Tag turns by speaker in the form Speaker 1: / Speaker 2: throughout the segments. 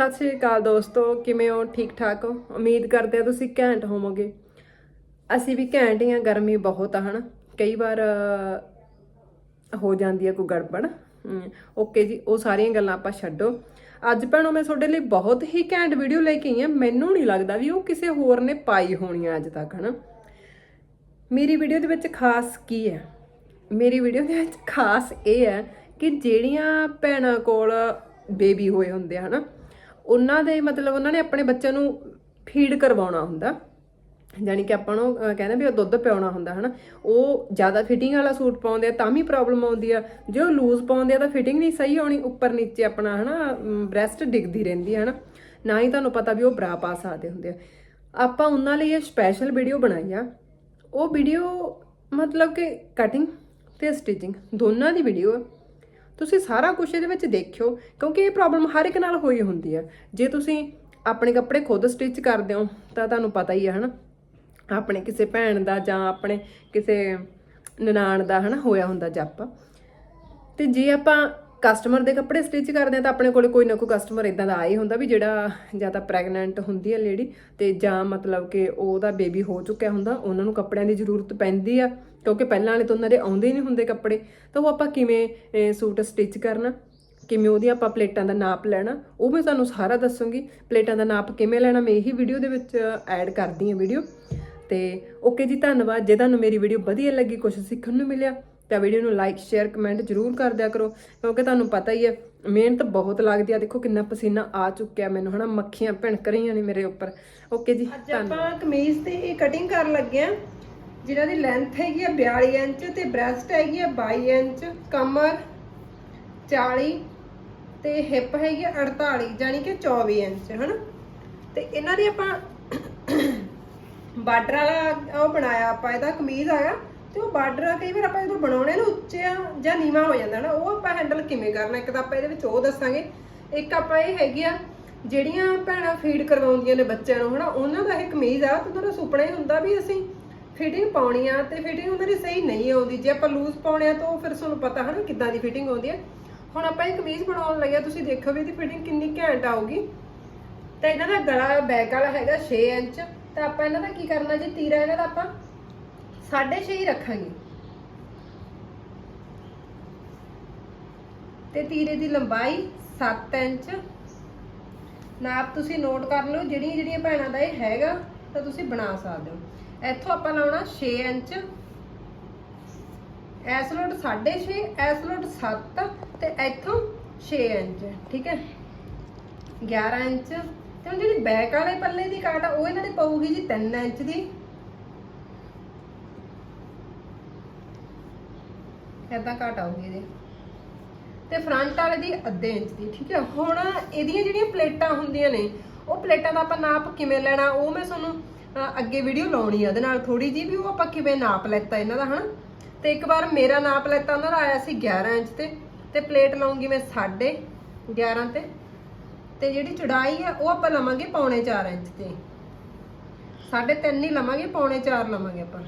Speaker 1: ਸਤਿ ਸ਼੍ਰੀ ਅਕਾਲ ਦੋਸਤੋ, ਕਿਵੇਂ ਹੋ? ਠੀਕ ਠਾਕ ਹੋ? ਉਮੀਦ ਕਰਦੇ ਹਾਂ ਤੁਸੀਂ ਘੈਂਟ ਹੋਵੋਗੇ। ਅਸੀਂ ਵੀ ਘੈਂਟ ਹੀ ਆ, ਗਰਮੀ ਬਹੁਤ ਆ, ਹਨਾ? ਕਈ ਵਾਰ ਹੋ ਜਾਂਦੀ ਹੈ ਕੋਈ ਗੜਬੜ। ਓਕੇ ਜੀ, ਉਹ ਸਾਰੀਆਂ ਗੱਲਾਂ ਆਪਾਂ ਛੱਡੋ। ਅੱਜ ਭੈਣੋ, ਮੈਂ ਤੁਹਾਡੇ ਲਈ ਬਹੁਤ ਹੀ ਘੈਂਟ ਵੀਡੀਓ ਲੈ ਕੇ ਆਈ ਹਾਂ ਮੈਨੂੰ ਨਹੀਂ ਲੱਗਦਾ ਵੀ ਉਹ ਕਿਸੇ ਹੋਰ ਨੇ ਪਾਈ ਹੋਣੀ ਆ ਅੱਜ ਤੱਕ, ਹਨਾ? ਮੇਰੀ ਵੀਡੀਓ ਦੇ ਵਿੱਚ ਖਾਸ ਕੀ ਹੈ ਮੇਰੀ ਵੀਡੀਓ ਦੇ ਵਿੱਚ ਖਾਸ ਇਹ ਹੈ ਕਿ ਜਿਹੜੀਆਂ ਭੈਣਾਂ ਕੋਲ ਬੇਬੀ ਹੋਏ ਹੁੰਦੇ ਆ, ਹਨਾ? ਉਹਨਾਂ ਦੇ ਮਤਲਬ ਉਹਨਾਂ ਨੇ ਆਪਣੇ ਬੱਚਿਆਂ ਨੂੰ ਫੀਡ ਕਰਵਾਉਣਾ ਹੁੰਦਾ। ਜਾਨੀ ਕਿ ਆਪਾਂ ਨੂੰ ਕਹਿੰਦੇ ਵੀ ਉਹ ਦੁੱਧ ਪਿਆਉਣਾ ਹੁੰਦਾ, ਹਨਾ। ਉਹ ਜ਼ਿਆਦਾ ਫਿਟਿੰਗ ਵਾਲਾ ਸੂਟ ਪਾਉਂਦੇ ਆ, ਤਾਂ ਵੀ ਪ੍ਰੋਬਲਮ ਆਉਂਦੀ ਆ। ਜੇ ਉਹ ਲੂਜ਼ ਪਾਉਂਦੇ ਆ, ਤਾਂ ਫਿਟਿੰਗ ਨਹੀਂ ਸਹੀ ਆਉਣੀ, ਉੱਪਰ ਨੀਚੇ ਆਪਣਾ, ਹਨਾ ਬ੍ਰੈਸਟ ਡਿੱਗਦੀ ਰਹਿੰਦੀ ਹੈ ਹਨਾ। ਨਾ ਹੀ ਤੁਹਾਨੂੰ ਪਤਾ ਵੀ ਉਹ ਬਰਾ ਪਾ ਸਕਦੇ ਹੁੰਦੇ ਆ। ਆਪਾਂ ਉਹਨਾਂ ਲਈ ਇਹ ਸਪੈਸ਼ਲ ਵੀਡੀਓ ਬਣਾਈ ਆ। ਉਹ ਵੀਡੀਓ ਮਤਲਬ ਕਿ ਕਟਿੰਗ ਤੇ ਸਟਿਚਿੰਗ ਦੋਨਾਂ ਦੀ ਵੀਡੀਓ ਹੈ ਤੁਸੀਂ ਸਾਰਾ ਕੁਝ ਇਹਦੇ ਵਿੱਚ ਦੇਖਿਓ, ਕਿਉਂਕਿ ਇਹ ਪ੍ਰੋਬਲਮ ਹਰ ਇੱਕ ਨਾਲ ਹੋਈ ਹੁੰਦੀ ਹੈ ਜੇ ਤੁਸੀਂ ਆਪਣੇ ਕੱਪੜੇ ਖੁਦ ਸਟਿਚ ਕਰਦੇ ਹੋ, ਤਾਂ ਤੁਹਾਨੂੰ ਪਤਾ ਹੀ ਹੈ ਹਨਾ। ਆਪਣੇ ਕਿਸੇ ਭੈਣ ਦਾ ਜਾਂ ਆਪਣੇ ਕਿਸੇ ਨਨਾਣ ਦਾ, ਹਨਾ, ਹੋਇਆ ਹੁੰਦਾ ਜੱਪ। ਤੇ ਜੇ ਆਪਾਂ ਕਸਟਮਰ ਦੇ ਕੱਪੜੇ ਸਟਿਚ ਕਰਦੇ ਆ ਤਾਂ ਆਪਣੇ ਕੋਲ ਕੋਈ ਨਾ ਕੋਈ ਕਸਟਮਰ ਇਦਾਂ ਦਾ ਆਏ ਹੁੰਦਾ ਵੀ ਜਿਹੜਾ ਜਾਂ ਤਾਂ ਪ੍ਰੈਗਨੈਂਟ ਹੁੰਦੀ ਹੈ ਲੇਡੀ ਤੇ ਜਾਂ ਮਤਲਬ ਕਿ ਉਹਦਾ ਬੇਬੀ ਹੋ ਚੁੱਕਿਆ ਹੁੰਦਾ, ਉਹਨਾਂ ਨੂੰ ਕੱਪੜਿਆਂ ਦੀ ਜ਼ਰੂਰਤ ਪੈਂਦੀ ਆ। ਕਿਉਂਕਿ ਪਹਿਲਾਂ ਵਾਲੇ ਤਾਂ ਉਹਨਾਂ ਦੇ ਆਉਂਦੇ ਹੀ ਨਹੀਂ ਹੁੰਦੇ ਕੱਪੜੇ। ਤਾਂ ਉਹ ਆਪਾਂ ਕਿਵੇਂ ਸੂਟ ਸਟਿਚ ਕਰਨਾ ਕਿਵੇਂ ਉਹਦੀ ਆਪਾਂ ਪਲੇਟਾਂ ਦਾ ਨਾਪ ਲੈਣਾ ਉਹ ਮੈਂ ਤੁਹਾਨੂੰ ਸਾਰਾ ਦੱਸੂਗੀ। ਪਲੇਟਾਂ ਦਾ ਨਾਪ ਕਿਵੇਂ ਲੈਣਾ ਮੈਂ ਇਹੀ ਵੀਡੀਓ ਦੇ ਵਿੱਚ ਐਡ ਕਰਦੀ ਹਾਂ ਵੀਡੀਓ ਤੇ ਓਕੇ ਜੀ ਧੰਨਵਾਦ। ਜੇ ਤੁਹਾਨੂੰ ਮੇਰੀ ਵੀਡੀਓ ਵਧੀਆ ਲੱਗੀ ਕੁਝ ਸਿੱਖਣ ਨੂੰ ਮਿਲਿਆ ਤਾਂ ਵੀਡੀਓ ਨੂੰ ਲਾਈਕ ਸ਼ੇਅਰ ਕਮੈਂਟ ਜਰੂਰ ਕਰ ਦਿਆ ਕਰੋ। ਕਿਉਂਕਿ ਤੁਹਾਨੂੰ ਪਤਾ ਹੀ ਹੈ ਮਿਹਨਤ ਬਹੁਤ ਲੱਗਦੀ ਆ। ਦੇਖੋ ਕਿੰਨਾ ਪਸੀਨਾ ਆ ਚੁੱਕਿਆ ਮੈਨੂੰ ਹਨਾ ਮੱਖੀਆਂ ਭਿਣਕ ਰਹੀਆਂ ਨੇ ਮੇਰੇ ਉੱਪਰ। ਓਕੇ ਜੀ
Speaker 2: ਅੱਜ ਆਪਾਂ ਕਮੀਜ਼ ਤੇ ਇਹ ਕਟਿੰਗ ਕਰਨ ਲੱਗੇ ਆ ਜਿਹਨਾਂ ਦੀ ਲੈਂਥ ਹੈਗੀ ਆ 42 ਇੰਚ ਤੇ ਬ੍ਰੈਸਟ ਹੈਗੀ ਆ 22 ਇੰਚ, ਕਮਰ 40 ਤੇ ਹਿਪ ਹੈਗੀ ਆ 48 ਯਾਨੀ ਕਿ 24 ਇੰਚ, ਹਨਾ? ਤੇ ਇਹਨਾਂ ਦੀ ਆਪਾਂ ਬਾਰਡਰ ਵਾਲਾ ਉਹ ਬਣਾਇਆ, ਆਪਾਂ ਇਹਦਾ ਕਮੀਜ਼ ਆਇਆ ਤੇ ਉਹ ਬਾਰਡਰ ਕਈ ਵਾਰ ਆਪਾਂ ਜਦੋਂ ਬਣਾਉਣੇ ਨਾ ਉੱਚਾ ਜਾਂ ਨੀਵਾ ਹੋ ਜਾਂਦਾ ਨਾ, ਉਹ ਆਪਾਂ ਹੈਂਡਲ ਕਿਵੇਂ ਕਰਨਾ? ਇੱਕ ਤਾਂ ਆਪਾਂ ਇਹਦੇ ਵਿੱਚ ਉਹ ਦੱਸਾਂਗੇ। ਇੱਕ ਆਪਾਂ ਇਹ ਹੈਗੀ ਆ, ਜਿਹੜੀਆਂ ਭੈਣਾਂ ਫੀਡ ਕਰਵਾਉਂਦੀਆਂ ਨੇ ਬੱਚਿਆਂ ਨੂੰ, ਹਨਾ? ਉਹਨਾਂ ਦਾ ਇਹ ਕਮੀਜ਼ ਆ, ਤੇ ਉਹਨਾਂ ਸੁਪਨਾ ਹੀ ਹੁੰਦਾ ਵੀ ਅਸੀਂ ਫਿਟਿੰਗ ਪਾਉਣੀ ਆ ਤੇ ਫਿਟਿੰਗ ਉਹਨਾਂ ਦੀ ਸਹੀ ਨਹੀਂ ਆਉਂਦੀ ਜੇ ਆਪਾਂ ਲੂਜ਼ ਪਾਉਣੇ ਆ ਤਾਂ ਉਹ ਫਿਰ ਤੁਹਾਨੂੰ ਪਤਾ ਹਨਾ ਕਿੱਦਾਂ ਦੀ ਫਿਟਿੰਗ ਆਉਂਦੀ ਆ। ਹੁਣ ਆਪਾਂ ਇਹ ਕਮੀਜ਼ ਬਣਾਉਣ ਲੱਗਿਆ ਤੁਸੀਂ ਦੇਖੋ ਵੀ ਇਹਦੀ ਫਿਟਿੰਗ ਕਿੰਨੀ ਘੈਂਟ ਆਊਗੀ। ਤੇ ਇਹਨਾਂ ਦਾ ਗਲਾ ਬੈਕ ਵਾਲਾ ਹੈਗਾ 6 ਇੰਚ, ਤਾਂ ਆਪਾਂ ਇਹਨਾਂ ਦਾ ਕੀ ਕਰਨਾ ਜੀ ਤੀਰਾ ਇਹਨਾਂ ਦਾ ਆਪਾਂ 6.5 ਹੀ ਰੱਖਾਂਗੇ। ਤੇ ਤੀਰੇ ਦੀ ਲੰਬਾਈ 7 ਇੰਚ। ਨਾਪ ਤੁਸੀਂ ਨੋਟ ਕਰ ਲਓ ਜਿਹੜੀਆਂ ਜਿਹੜੀਆਂ ਭੈਣਾਂ ਦਾ ਇਹ ਹੈਗਾ, ਤਾਂ ਤੁਸੀਂ ਬਣਾ ਸਕਦੇ ਹੋ। ਇੱਥੋਂ ਆਪਾਂ ਲਾਉਣਾ 6 ਇੰਚ। ਐਸ ਲੋਟ 6.5 ਐਸ ਲੋਟ 7 ਤੇ ਇੱਥੋਂ 6 ਇੰਚ, ਠੀਕ ਹੈ? 11 ਇੰਚ। ਤੇ ਹੁਣ ਜਿਹੜੀ ਬੈਕ ਵਾਲੇ ਪੱਲੇ ਦੀ ਕਾਟ ਆ, ਉਹ ਇਹਨਾਂ ਦੀ ਪਊਗੀ ਜੀ 3 ਇੰਚ ਦੀ। ਏਦਾਂ ਕਾਟ ਆਊਗੀ ਇਹਦੇ। ਤੇ ਫਰੰਟ ਵਾਲੇ ਦੀ ਅੱਧੇ ਇੰਚ ਦੀ, ਠੀਕ ਹੈ? ਹੁਣ ਇਹਦੀਆਂ ਜਿਹੜੀਆਂ ਪਲੇਟਾਂ ਹੁੰਦੀਆਂ ਨੇ, ਉਹ ਪਲੇਟਾਂ ਦਾ ਆਪਾਂ ਨਾਪ ਕਿਵੇਂ ਲੈਣਾ, ਉਹ ਮੈਂ ਤੁਹਾਨੂੰ ਅੱਗੇ ਵੀਡੀਓ ਲਾਉਣੀ ਆ, ਉਹਦੇ ਨਾਲ ਥੋੜੀ ਜੀ ਵੀ ਉਹ ਆਪਾਂ ਕਿਵੇਂ ਨਾਪ ਲੈਤਾ ਇਹਨਾਂ ਦਾ, ਹਨਾ? ਤੇ ਇੱਕ ਵਾਰ ਮੇਰਾ ਨਾਪ ਲੈਤਾ, ਉਹਨਾਂ ਦਾ ਆਇਆ ਸੀ 11 ਇੰਚ ਤੇ ਤੇ ਪਲੇਟ ਲਾਉਂਗੀ ਮੈਂ 11.5 ਤੇ। ਤੇ ਜਿਹੜੀ ਚੌੜਾਈ ਆ, ਉਹ ਆਪਾਂ ਲਵਾਂਗੇ ਪੌਣੇ 4 ਇੰਚ ਤੇ। 3.5 ਹੀ ਲਵਾਂਗੇ, ਪੌਣੇ 4 ਲਵਾਂਗੇ ਆਪਾਂ।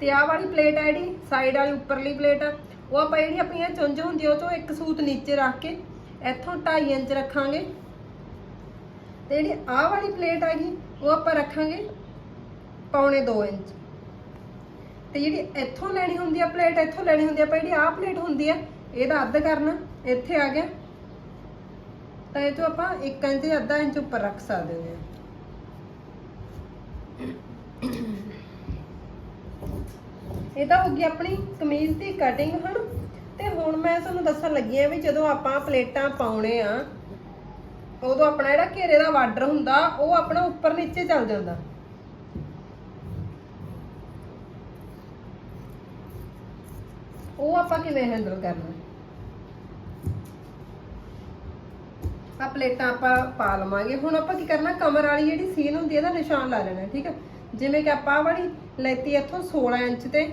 Speaker 2: ਤੇ ਆਹ ਵਾਲੀ ਪਲੇਟ ਹੈ ਜਿਹੜੀ ਸਾਈਡ ਵਾਲੀ, ਉੱਪਰਲੀ ਪਲੇਟ ਆ, ਉਹ ਆਪਾਂ ਜਿਹੜੀ ਆਪਣੀਆਂ ਚੁੰਝ ਹੁੰਦੀ ਉਹ ਚੋਂ ਇੱਕ ਸੂਤ ਨੀਚੇ ਰੱਖ ਕੇ ਇੱਥੋਂ 2.5 ਇੰਚ ਰੱਖਾਂਗੇ। ਤੇ ਜਿਹੜੀ ਆਹ ਵਾਲੀ ਪਲੇਟ ਆ ਗਈ, ਉਹ ਆਪਾਂ ਰੱਖਾਂਗੇ ਪੌਣੇ 2 ਇੰਚ। ਤੇ ਜਿਹੜੀ ਇੱਥੋਂ ਲੈਣੀ ਹੁੰਦੀ ਆ ਪਲੇਟ, ਇੱਥੋਂ ਲੈਣੀ ਹੁੰਦੀ ਆ, ਆਪਾਂ ਜਿਹੜੀ ਆਹ ਪਲੇਟ ਹੁੰਦੀ ਆ, ਇਹਦਾ ਅੱਧ ਕਰਨਾ, ਇੱਥੇ ਆ ਗਿਆ। ਤਾਂ ਇਹ ਤੋਂ ਆਪਾਂ 1 ਇੰਚ ਜਾਂ ਅੱਧਾ ਇੰਚ ਉੱਪਰ ਰੱਖ ਸਕਦੇ ਹਾਂ ਇਹ ਤਾਂ ਹੋ ਗਈ ਆਪਣੀ ਕਮੀਜ਼ ਦੀ ਕਟਿੰਗ ਹਨ? ਤੇ ਹੁਣ ਮੈਂ ਤੁਹਾਨੂੰ ਦੱਸਣ ਲੱਗੀ ਆ ਵੀ ਜਦੋਂ ਆਪਾਂ ਪਲੇਟਾਂ ਪਾਉਣੇ ਆ, ਉਦੋਂ ਆਪਣਾ ਜਿਹੜਾ ਘੇਰੇ ਦਾ ਬਾਰਡਰ ਹੁੰਦਾ, ਉਹ ਆਪਣਾ ਉੱਪਰ ਨੀਚੇ ਚੱਲ ਜਾਂਦਾ। ਉਹ ਆਪਾਂ ਕਿਵੇਂ ਹੈਂਡਲ ਕਰਨਾ? ਆ ਪਲੇਟਾਂ ਆਪਾਂ ਪਾ ਲਵਾਂਗੇ। ਹੁਣ ਆਪਾਂ ਕੀ ਕਰਨਾ, ਕਮਰ ਵਾਲੀ ਜਿਹੜੀ ਸੀਨ ਹੁੰਦੀ ਹੈ ਇਹਦਾ ਨਿਸ਼ਾਨ ਲਾ ਲੈਣਾ, ਠੀਕ ਹੈ ਜਿਵੇਂ ਕਿ ਆਪਾਂ ਵਾਲੀ ਲੈਤੀ ਇੱਥੋਂ 16 ਇੰਚ ਤੇ।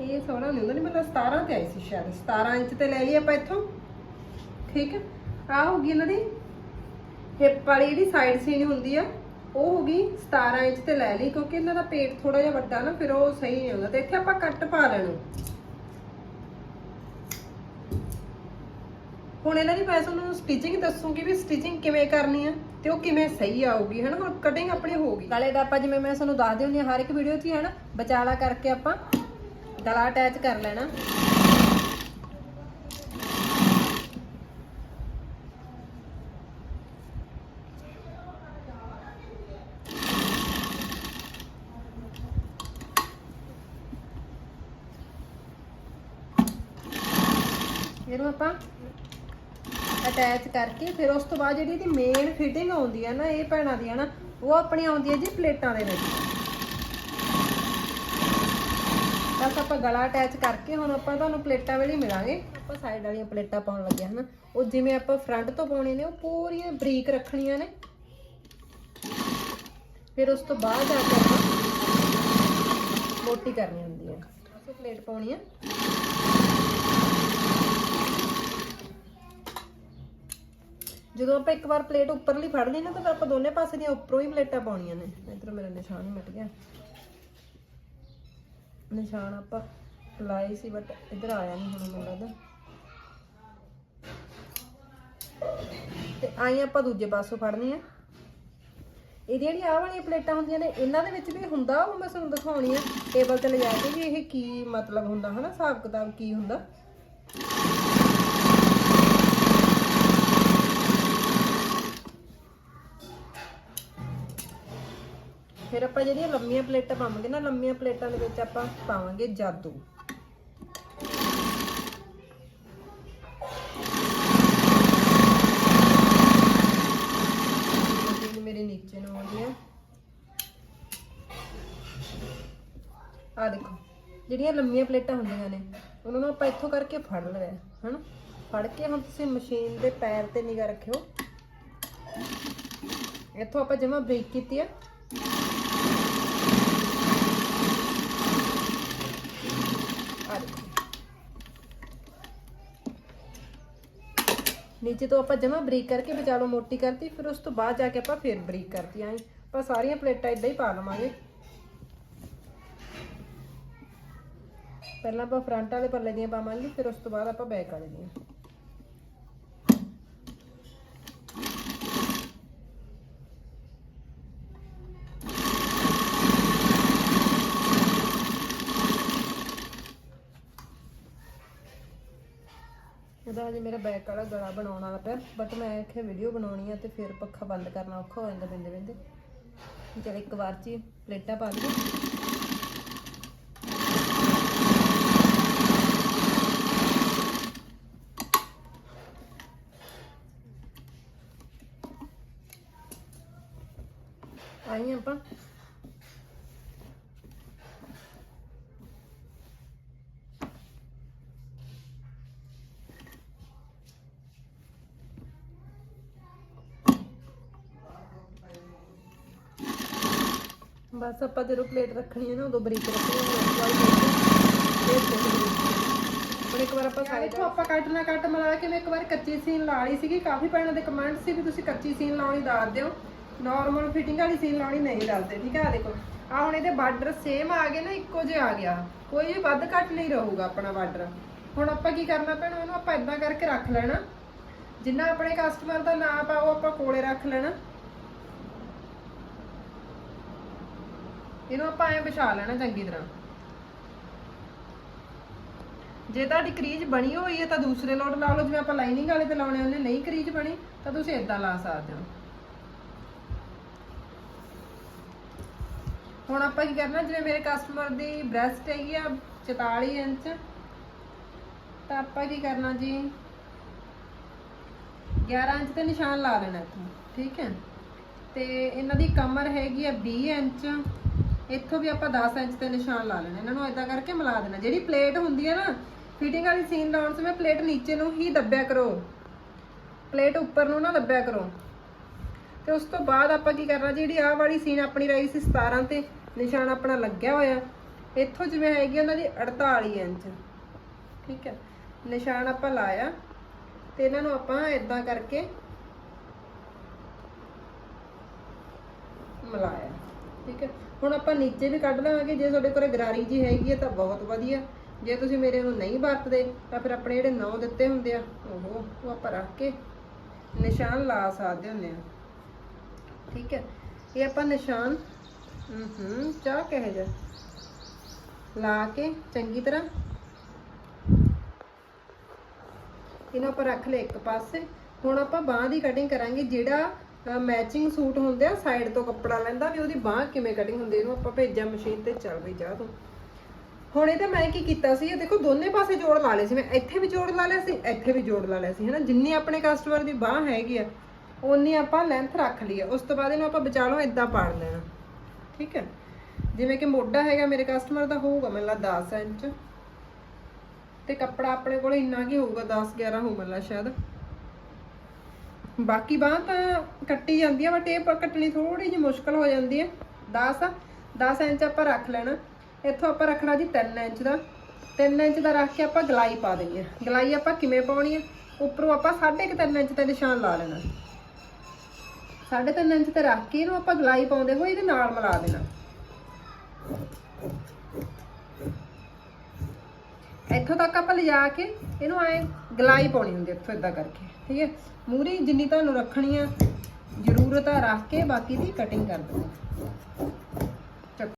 Speaker 2: ਇਹ 16 ਨਹੀਂ ਹੁੰਦਾ, ਨਹੀਂ ਮਤਲਬ 17 ਤੇ ਆਈ ਸੀ ਸ਼ਾਇਦ। 17 ਇੰਚ ਤੇ ਲੈ ਲਈ ਆਪਾਂ ਇੱਥੋਂ। ਠੀਕ ਆ ਹੋ ਇਹਨਾਂ ਦੀ ਹਿੱਪ ਵਾਲੀ ਜਿਹੜੀ ਸਾਈਡ ਸੀਨ ਹੁੰਦੀ ਆ। ਉਹ ਹੋ 17 ਇੰਚ ਤੇ ਲੈ ਲਈ, ਕਿਉਂਕਿ ਇਹਨਾਂ ਦਾ ਪੇਟ ਥੋੜਾ ਜਿਹਾ ਵੱਡਾ ਨਾ, ਫਿਰ ਉਹ ਸਹੀ ਨਹੀਂ ਹੁੰਦਾ। ਤੇ ਇੱਥੇ ਆਪਾਂ ਕੱਟ ਪਾ ਲੈਣਾ। ਹੁਣ ਇਹਨਾਂ ਦੀ ਮੈਂ ਤੁਹਾਨੂੰ ਸਟਿਚਿੰਗ ਦੱਸੂਗੀ ਵੀ ਸਟਿਚਿੰਗ ਕਿਵੇਂ ਕਰਨੀ ਆ, ਤੇ ਉਹ ਕਿਵੇਂ ਸਹੀ ਆਊਗੀ, ਹਨਾ? ਹੁਣ ਕਟਿੰਗ ਆਪਣੀ ਹੋਊਗੀ ਗਲੇ ਦਾ ਆਪਾਂ ਜਿਵੇਂ ਮੈਂ ਤੁਹਾਨੂੰ ਦੱਸਦੀ ਹੁੰਦੀ ਹਾਂ, ਹਰ ਇੱਕ ਵੀਡੀਓ 'ਚ ਹੀ ਹਨਾ ਵਿਚਾਲਾ ਕਰਕੇ ਆਪਾਂ ਗਲਾ ਅਟੈਚ ਕਰ ਲੈਣਾ। ਇਹਨੂੰ ਆਪਾਂ ਅਟੈਚ ਕਰਕੇ ਫਿਰ ਉਸ ਤੋਂ ਬਾਅਦ ਜਿਹੜੀ ਇਹਦੀ ਮੇਨ ਫਿਟਿੰਗ ਆਉਂਦੀ ਹੈ ਨਾ, ਇਹ ਭੈਣਾਂ ਦੀ ਹੈ ਨਾ, ਉਹ ਆਪਣੀ ਆਉਂਦੀ ਹੈ ਜੀ ਪਲੇਟਾਂ ਦੇ ਵਿੱਚ। ਬਸ ਆਪਾਂ ਗਲਾ ਅਟੈਚ ਕਰਕੇ ਹੁਣ ਆਪਾਂ ਤੁਹਾਨੂੰ ਪਲੇਟਾਂ ਵੇਲੇ ਮਿਲਾਂਗੇ। ਆਪਾਂ ਸਾਈਡ ਵਾਲੀਆਂ ਪਲੇਟਾਂ ਪਾਉਣ ਲੱਗੇ ਹਾਂ ਉਹ ਜਿਵੇਂ ਆਪਾਂ ਫਰੰਟ ਤੋਂ ਪਾਉਣੇ ਨੇ, ਉਹ ਪੂਰੀਆਂ ਬਰੀਕ ਰੱਖਣੀਆਂ ਨੇ। ਫਿਰ ਉਸ ਤੋਂ ਬਾਅਦ ਜਾ ਕੇ ਆਪਾਂ ਮੋਟੀ ਕਰਨੀ ਹੁੰਦੀ ਹੈ। ਅਸੀਂ ਪਲੇਟ ਪਾਉਣੀ ਹੈ ਜਦੋਂ ਆਪਾਂ ਇੱਕ ਵਾਰ ਪਲੇਟ ਉੱਪਰਲੀ ਫੜ ਲਈ ਨਾ, ਤਾਂ ਫਿਰ ਆਪਾਂ ਦੋਨੇ ਪਾਸੇ ਦੀਆਂ ਉੱਪਰੋਂ ਹੀ ਪਲੇਟਾਂ ਪਾਉਣੀਆਂ ਨੇ। ਇਧਰ ਮੇਰਾ ਨਿਸ਼ਾਨ ਹੀ ਮਿਟ ਗਿਆ। ਨਿਸ਼ਾਨ ਆਪਾਂ ਲਾਏ ਸੀ ਬਟ ਇੱਧਰ ਆਇਆ ਨਹੀਂ ਹੁਣ ਮੈਨੂੰ ਲੱਗਦਾ ਤੇ ਆਈ ਆਪਾਂ ਦੂਜੇ ਪਾਸੋਂ ਫੜਨੀ ਆ। ਇਹ ਜਿਹੜੀਆਂ ਆਹ ਵਾਲੀਆਂ ਪਲੇਟਾਂ ਹੁੰਦੀਆਂ ਨੇ, ਇਹਨਾਂ ਦੇ ਵਿੱਚ ਵੀ ਹੁੰਦਾ, ਉਹ ਮੈਂ ਤੁਹਾਨੂੰ ਦਿਖਾਉਣੀ ਆ। ਟੇਬਲ ਤੇ ਲਿਜਾ ਕੇ ਵੀ ਇਹ ਕੀ ਮਤਲਬ ਹੁੰਦਾ, ਹਨਾ? ਹਿਸਾਬ ਕਿਤਾਬ ਕੀ ਹੁੰਦਾ? ਫਿਰ ਆਪਾਂ ਜਿਹੜੀਆਂ ਲੰਮੀਆਂ ਪਲੇਟਾਂ ਪਾਵਾਂਗੇ ਨਾ, ਲੰਮੀਆਂ ਪਲੇਟਾਂ ਦੇ ਵਿੱਚ ਆਪਾਂ ਪਾਵਾਂਗੇ ਜਾਦੂ। ਮੇਰੇ ਨੀਚੇ ਨੂੰ ਆਉਂਦੀ ਹੈ ਆ ਦੇਖੋ, ਜਿਹੜੀਆਂ ਲੰਮੀਆਂ ਪਲੇਟਾਂ ਹੁੰਦੀਆਂ ਨੇ, ਉਹਨਾਂ ਨੂੰ ਆਪਾਂ ਇੱਥੋਂ ਕਰਕੇ ਫੜ ਲਿਆ, ਹਨਾ? ਫੜ ਕੇ ਹੁਣ ਤੁਸੀਂ ਮਸ਼ੀਨ ਦੇ ਪੈਰ ਤੇ ਨਿਗਾ ਰੱਖਿਓ। ਇੱਥੋਂ ਆਪਾਂ ਜਮਾ ਬ੍ਰੇਕ ਕੀਤੀ ਆ। ਨੀਚੇ ਤੋਂ ਆਪਾਂ ਜਮਾ ਬਰੀਕ ਕਰਕੇ ਵਿਚਾਲੋ ਮੋਟੀ ਕਰਤੀ, ਫਿਰ ਉਸ ਤੋਂ ਬਾਅਦ ਜਾ ਕੇ ਆਪਾਂ ਫੇਰ ਬਰੀਕ ਕਰਤੀ ਆਂ ਆਪਾਂ ਸਾਰੀਆਂ ਪਲੇਟਾਂ ਇਦਾਂ ਹੀ ਪਾ ਲਵਾਂਗੇ। ਪਹਿਲਾਂ ਆਪਾਂ ਫਰੰਟ ਵਾਲੇ ਪੱਲੇ ਦੀਆਂ ਪਾਵਾਂਗੇ, ਫਿਰ ਉਸ ਤੋਂ ਬਾਅਦ ਆਪਾਂ ਬੈਕ ਵਾਲੇ ਦੀਆਂ। ਉਹਦਾ ਹਜੇ ਮੇਰਾ ਬੈਕ ਵਾਲਾ ਗਲਾ ਬਣਾਉਣ ਵਾਲਾ ਪਿਆ ਬਟ ਮੈਂ ਆਖਿਆ ਵੀਡੀਓ ਬਣਾਉਣੀ ਆ ਤੇ ਫਿਰ ਪੱਖਾ ਬੰਦ ਕਰਨਾ ਔਖਾ ਹੋ ਜਾਂਦਾ ਬਿੰਦੇ ਬਿੰਦੇ ਚਲ ਇੱਕ ਵਾਰ ਚ ਹੀ ਪਲੇਟਾਂ ਪਾ ਲਈਏ ਆਈ ਆਪਾਂ? ਬਸ ਆਪਾਂ ਜਦੋਂ ਪਲੇਟ ਰੱਖਣੀ ਹੈ ਨਾ ਉਦੋਂ ਬਰੀਕ ਰੱਖਣੀ ਹੈ ਹੁਣ ਇੱਕ ਵਾਰ ਆਪਾਂ ਸਾਈਡ ਤੋਂ ਆਪਾਂ ਕੱਟ ਨਾ ਕੱਟ ਮਿਲਾ ਕੇ ਮੈਂ ਇੱਕ ਵਾਰ ਕੱਚੀ ਸੀਨ ਲਾ ਲਈ ਸੀਗੀ ਕਾਫੀ ਭੈਣਾਂ ਦੇ ਕਮੈਂਟ ਸੀ ਵੀ ਤੁਸੀਂ ਕੱਚੀ ਸੀਨ ਲਾਉਣੀ ਦੱਸ ਦਿਓ। ਨਾਰਮਲ ਫਿਟਿੰਗ ਵਾਲੀ ਸੀਨ ਲਾਉਣੀ ਨਹੀਂ ਦੱਸਦੇ ਠੀਕ ਹੈ ਆ ਦੇਖੋ। ਆ ਹੁਣ ਇਹਦੇ ਬਾਰਡਰ ਸੇਮ ਆ ਗਏ ਨਾ ਇੱਕੋ ਜਿਹਾ ਆ ਗਿਆ। ਕੋਈ ਵੀ ਵੱਧ ਘੱਟ ਨਹੀਂ ਰਹੂਗਾ ਆਪਣਾ ਬਾਰਡਰ। ਹੁਣ ਆਪਾਂ ਕੀ ਕਰਨਾ ਪੈਣਾ ਇਹਨੂੰ ਆਪਾਂ ਇਦਾਂ ਕਰਕੇ ਰੱਖ ਲੈਣਾ। ਜਿੰਨਾ ਆਪਣੇ ਕਸਟਮਰ ਦਾ ਨਾਪ ਆ ਉਹ ਆਪਾਂ ਕੋਲੇ ਰੱਖ ਲੈਣਾ। ਇਹਨੂੰ ਆਪਾਂ ਐ ਵਿਛਾ ਲੈਣਾ ਚੰਗੀ ਤਰ੍ਹਾਂ। ਜੇ ਤੁਹਾਡੀ ਕਰੀਜ਼ ਬਣੀ ਹੋਈ ਹੈ ਤਾਂ ਦੂਸਰੇ ਲੋਟ ਲਾ ਲਓ, ਜਿਵੇਂ ਆਪਾਂ ਲਾਈਨਿੰਗ ਵਾਲੇ ਤੇ ਲਾਉਣੇ ਹੁੰਦੇ ਨਹੀਂ ਕਰੀਜ਼ ਬਣੀ, ਤਾਂ ਤੁਸੀਂ ਇਦਾਂ ਲਾ ਸਕਦੇ ਹੋ। ਹੁਣ ਆਪਾਂ ਕੀ ਕਰਨਾ, ਜਿਵੇਂ ਮੇਰੇ ਕਸਟਮਰ ਦੀ ਬ੍ਰੈਸਟ ਹੈਗੀ ਆ 44 ਇੰਚ, ਤਾਂ ਆਪਾਂ ਕੀ ਕਰਨਾ ਜੀ? 11 ਇੰਚ ਤੇ ਨਿਸ਼ਾਨ ਲਾ ਲੈਣਾ ਇੱਥੋਂ, ਠੀਕ ਹੈ? ਤੇ ਇਹਨਾਂ ਦੀ ਕਮਰ ਹੈਗੀ ਆ 20 ਇੰਚ ਇੱਥੋਂ ਵੀ ਆਪਾਂ 10 ਇੰਚ ਤੇ ਨਿਸ਼ਾਨ ਲਾ ਲੈਣਾ, ਇਹਨਾਂ ਨੂੰ ਇਦਾਂ ਕਰਕੇ ਮਿਲਾ ਦੇਣਾ। ਜਿਹੜੀ ਪਲੇਟ ਹੁੰਦੀ ਹੈ ਨਾ ਫਿਟਿੰਗ ਵਾਲੀ ਸੀਨ ਲਾਉਣ ਸਮੇਂ ਪਲੇਟ ਨੀਚੇ ਨੂੰ ਹੀ ਦੱਬਿਆ ਕਰੋ। ਪਲੇਟ ਉੱਪਰ ਨੂੰ ਨਾ ਦੱਬਿਆ ਕਰੋ। ਤੇ ਉਸ ਤੋਂ ਬਾਅਦ ਆਪਾਂ ਕੀ ਕਰਨਾ, ਜਿਹੜੀ ਆਹ ਵਾਲੀ ਸੀਨ ਆਪਣੀ ਰਹੀ ਸੀ 17 ਤੇ, ਨਿਸ਼ਾਨ ਆਪਣਾ ਲੱਗਿਆ ਹੋਇਆ। ਇੱਥੋਂ ਜਿਵੇਂ ਹੈਗੀ ਉਹਨਾਂ ਦੀ 48 ਇੰਚ। ਠੀਕ ਹੈ ਨਿਸ਼ਾਨ ਆਪਾਂ ਲਾਇਆ। ਤੇ ਇਹਨਾਂ ਨੂੰ ਆਪਾਂ ਇਦਾਂ ਕਰਕੇ ਮਿਲਾਇਆ। ਠੀਕ ਹੈ ਹੁਣ ਆਪਾਂ ਨੀਚੇ ਵੀ ਕੱਢ ਲਵਾਂਗੇ, ਜੇ ਤੁਹਾਡੇ ਕੋਲ ਗਰਾਰੀ ਜੀ ਹੈਗੀ ਹੈ ਤਾਂ ਬਹੁਤ ਵਧੀਆ। ਜੇ ਤੁਸੀਂ ਮੇਰੇ ਨੂੰ ਨਹੀਂ ਵਰਤਦੇ, ਤਾਂ ਫਿਰ ਆਪਣੇ ਜਿਹੜੇ ਨੌ ਦਿੱਤੇ ਹੁੰਦੇ ਆ ਉਹ ਉਹ ਆਪਾਂ ਰੱਖ ਕੇ ਨਿਸ਼ਾਨ ਲਾ ਸਕਦੇ ਹੁੰਦੇ ਆ। ਠੀਕ ਹੈ, ਇਹ ਆਪਾਂ ਨਿਸ਼ਾਨ ਹੂੰ ਚਾਹ ਕਹੇ ਜਾ ਲਾ ਕੇ ਚੰਗੀ ਤਰ੍ਹਾਂ ਇਹਨੂੰ ਆਪਾਂ ਰੱਖ ਲਏ ਇੱਕ ਪਾਸੇ। ਹੁਣ ਆਪਾਂ ਬਾਹ ਦੀ ਕਟਿੰਗ ਕਰਾਂਗੇ, ਜਿਹੜਾ ਮੈਚਿੰਗ ਸੂਟ ਹੁੰਦੇ ਆ ਸਾਈਡ ਤੋਂ ਕੱਪੜਾ ਲੈਂਦਾ ਵੀ ਉਹਦੀ ਬਾਹ ਕਿਵੇਂ ਕਟਿੰਗ ਹੁੰਦੀ, ਇਹਨੂੰ ਆਪਾਂ ਭੇਜਾਂ ਮਸ਼ੀਨ ਤੇ, ਚੱਲ ਬਈ ਜਾ ਤੂੰ। ਹੁਣ ਇਹ ਤਾਂ ਮੈਂ ਕੀ ਕੀਤਾ ਸੀ, ਇਹ ਦੇਖੋ ਦੋਨੇ ਪਾਸੇ ਜੋੜ ਲਾ ਲਏ ਸੀ, ਮੈਂ ਇੱਥੇ ਵੀ ਜੋੜ ਲਾ ਲਿਆ ਸੀ, ਇੱਥੇ ਵੀ ਜੋੜ ਲਾ ਲਿਆ ਸੀ, ਹਨਾ? ਜਿੰਨੀ ਆਪਣੇ ਕਸਟਮਰ ਦੀ ਬਾਹ ਹੈਗੀ ਆ ਉਨੀ ਆਪਾਂ ਲੈਂਥ ਰੱਖ ਲਈ ਆ। ਉਸ ਤੋਂ ਬਾਅਦ ਇਹਨੂੰ ਆਪਾਂ ਵਿਚਾਲੋਂ ਇਦਾਂ ਪਾੜ ਲੈਣਾ। ਠੀਕ ਹੈ? ਜਿਵੇਂ ਕਿ ਮੋਢਾ ਹੈਗਾ ਮੇਰੇ ਕਸਟਮਰ ਦਾ, ਹੋਊਗਾ ਮੈਨੂੰ ਲੱਗਦਾ 10 ਇੰਚ। ਤੇ ਕੱਪੜਾ ਆਪਣੇ ਕੋਲ ਇੰਨਾ ਕੀ ਹੋਊਗਾ 10 11 ਹੋਊ ਮੈਨੂੰ ਲੱਗਦਾ ਸ਼ਾਇਦ। ਬਾਕੀ ਬਾਹ ਤਾਂ ਕੱਟੀ ਜਾਂਦੀ ਆ ਬਟ ਇਹ ਪ- ਕੱਟਣੀ ਥੋੜੀ ਜਿਹੀ ਮੁਸ਼ਕਲ ਹੋ ਜਾਂਦੀ ਹੈ। 10 10 ਇੰਚ ਆਪਾਂ ਰੱਖ ਲੈਣਾ। ਇੱਥੋਂ ਆਪਾਂ ਰੱਖਣਾ ਜੀ 3 ਇੰਚ ਦਾ। 3 ਇੰਚ ਦਾ ਰੱਖ ਕੇ ਆਪਾਂ ਗਲਾਈ ਪਾ ਦੇਣੀ ਹੈ ਗਲਾਈ ਆਪਾਂ ਕਿਵੇਂ ਪਾਉਣੀ ਹੈ ਉੱਪਰੋਂ ਆਪਾਂ 3.5 ਇੰਚ ਤੇ ਨਿਸ਼ਾਨ ਲਾ ਲੈਣਾ। 3.5 ਇੰਚ ਤੇ ਰੱਖ ਕੇ ਇਹਨੂੰ ਆਪਾਂ ਗਲਾਈ ਪਾਉਂਦੇ ਹੋਏ ਇਹਦੇ ਨਾਲ ਮਿਲਾ ਦੇਣਾ। ਇੱਥੋਂ ਤੱਕ ਆਪਾਂ ਲਿਜਾ ਕੇ ਇਹਨੂੰ ਐ ਗਲਾਈ ਪਾਉਣੀ ਹੁੰਦੀ ਇੱਥੋਂ ਇਦਾਂ ਕਰਕੇ, ਠੀਕ ਹੈ? ਮੂਰੀ ਜਿੰਨੀ ਤੁਹਾਨੂੰ ਰੱਖਣੀ ਆ, ਜ਼ਰੂਰਤ ਆ, ਰੱਖ ਕੇ ਬਾਕੀ ਦੀ ਕਟਿੰਗ ਕਰ ਦਿਓ